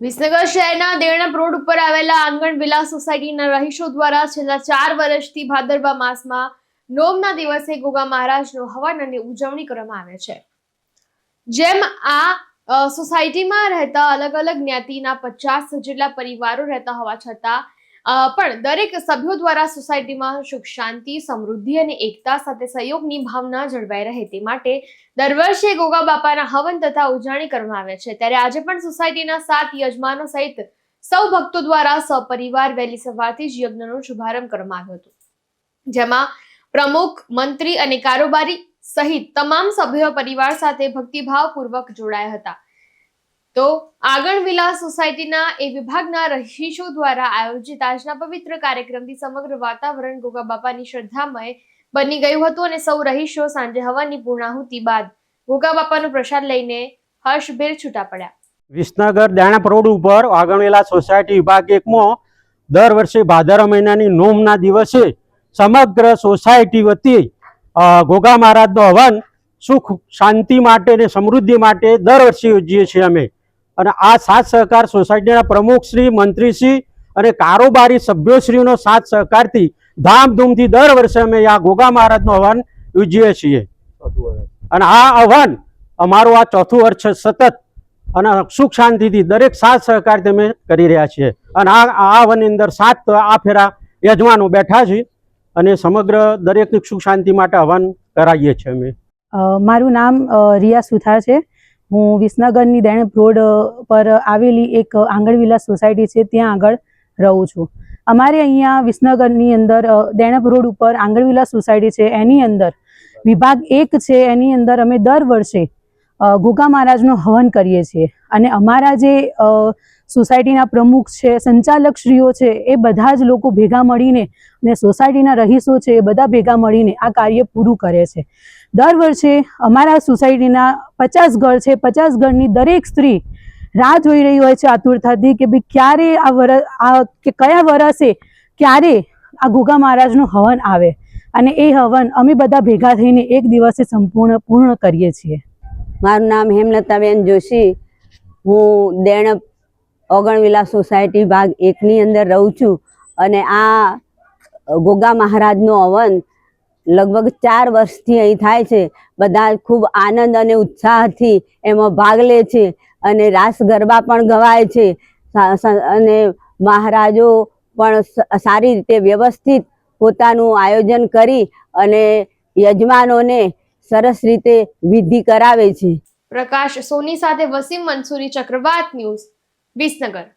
વિસનગર શહેરના દેણપ રોડ ઉપર આવેલા આંગણ વિલા સોસાયટીના રહીશો દ્વારા છેલ્લા ચાર વર્ષથી ભાદરવા માસમાં નોમના દિવસે ગોગા મહારાજનો હવન અને ઉજવણી કરવામાં આવે છે. જેમ આ સોસાયટીમાં રહેતા અલગ અલગ જ્ઞાતિના પચાસ જેટલા પરિવારો રહેતા હોવા છતાં પણ દરેક સભ્યો દ્વારા સોસાયટીમાં સુખ, શાંતિ, સમૃદ્ધિ અને એકતા સાથે સહયોગની ભાવના જળવાઈ રહે તે માટે દર વર્ષે ગોગા બાપાના હવન તથા ઉજાણી કરવામાં આવે છે. ત્યારે આજે પણ સોસાયટીના સાત યજમાનો સહિત સૌ ભક્તો દ્વારા સપરિવાર વહેલી સવારથી જ યજ્ઞનો શુભારંભ કરવામાં આવ્યો હતો. જેમાં પ્રમુખ, મંત્રી અને કારોબારી સહિત તમામ સભ્યો પરિવાર સાથે ભક્તિભાવપૂર્વક જોડાયા હતા. તો આગળ વિલા સોસાયટીના એ વિભાગના રહીશો દ્વારા આયોજિત આજના પવિત્ર કાર્યક્રમથી સમગ્ર વાતાવરણ ગોગા બાપાની શ્રદ્ધામય બની ગયું હતું અને સૌ રહીશો સાંજે હવાની પૂર્ણાહુતિ બાદ ગોગા બાપાનો પ્રસાદ લઈને હર્ષભેર છૂટા પડ્યા. વિસનગર દાણાપ રોડ ઉપર વાગણવેલા સોસાયટી વિભાગ એકમાં દર વર્ષે ભાદરવા મહિનાની નોમના દિવસે સમગ્ર સોસાયટી વતી ગોગા મહારાજનો હવન સુખ, શાંતિ માટે અને સમૃદ્ધિ માટે દર વર્ષે યોજીએ છીએ અમે. અને આ સાથ સહકાર સોસાયટીના પ્રમુખશ્રી મંત્રીશ્રી અને કારોબારી સભ્યોશ્રીનો સાથ સહકારથી ધામધૂમથી દર વર્ષે અમે આ ગોગા મહારાજનું હવન યોજીએ છીએ. અને આ હવન અમારું આ ચોથું વર્ષ સતત અને સુખ શાંતિથી દરેક સાથ સહકારથી અમે કરી રહ્યા છીએ. અને આ આ હવનની અંદર સાત આ ફેરા યજમાનો બેઠા છે અને સમગ્ર દરેકની સુખ શાંતિ માટે હવન કરાવીએ છીએ અમે. મારું નામ રિયા સુથાર છે. હું વિસનગરની દેણપ રોડ પર આવેલી એક આંગણવિલા સોસાયટી છે, ત્યાં આગળ રહું છું. અમારે અહીંયા વિસનગરની અંદર દેણપ રોડ ઉપર આંગણવિલા સોસાયટી છે, એની અંદર વિભાગ એક છે, એની અંદર અમે દર વર્ષે ગોગા મહારાજનો હવન કરીએ છીએ. અને અમારા જે સોસાયટીના પ્રમુખ છે, સંચાલકશ્રીઓ છે, એ બધા જ લોકો ભેગા મળીને અને સોસાયટીના રહીશો છે, એ બધા ભેગા મળીને આ કાર્ય પૂરું કરે છે. દર વર્ષે અમારા સોસાયટીના પચાસ ઘર છે પચાસ ઘરની દરેક સ્ત્રી રાહ જોઈ રહી હોય છે આતુરતાથી કે ભાઈ ક્યારે આ વર, આ કે કયા વરસે ક્યારે આ ગોગા મહારાજનું હવન આવે અને એ હવન અમે બધા ભેગા થઈને એક દિવસે સંપૂર્ણ, પૂર્ણ કરીએ છીએ. મારું નામ હેમલતાબેન જોશી. હું દેણપ ઓગણવિલા સોસાયટી ભાગ એકની અંદર રહું છું અને આ ગોગા મહારાજનો હવન લગભગ ચાર વર્ષથી અહીં થાય છે. બધા ખૂબ આનંદ અને ઉત્સાહથી એમાં ભાગ લે છે અને રાસ ગરબા પણ ગવાય છે. અને મહારાજો પણ સારી રીતે વ્યવસ્થિત પોતાનું આયોજન કરી અને યજમાનોને સરસ રીતે વિધિ કરાવે છે. પ્રકાશ સોની સાથે વસીમ મંસૂરી ચક્રવાત ન્યૂઝ. વિસનગર.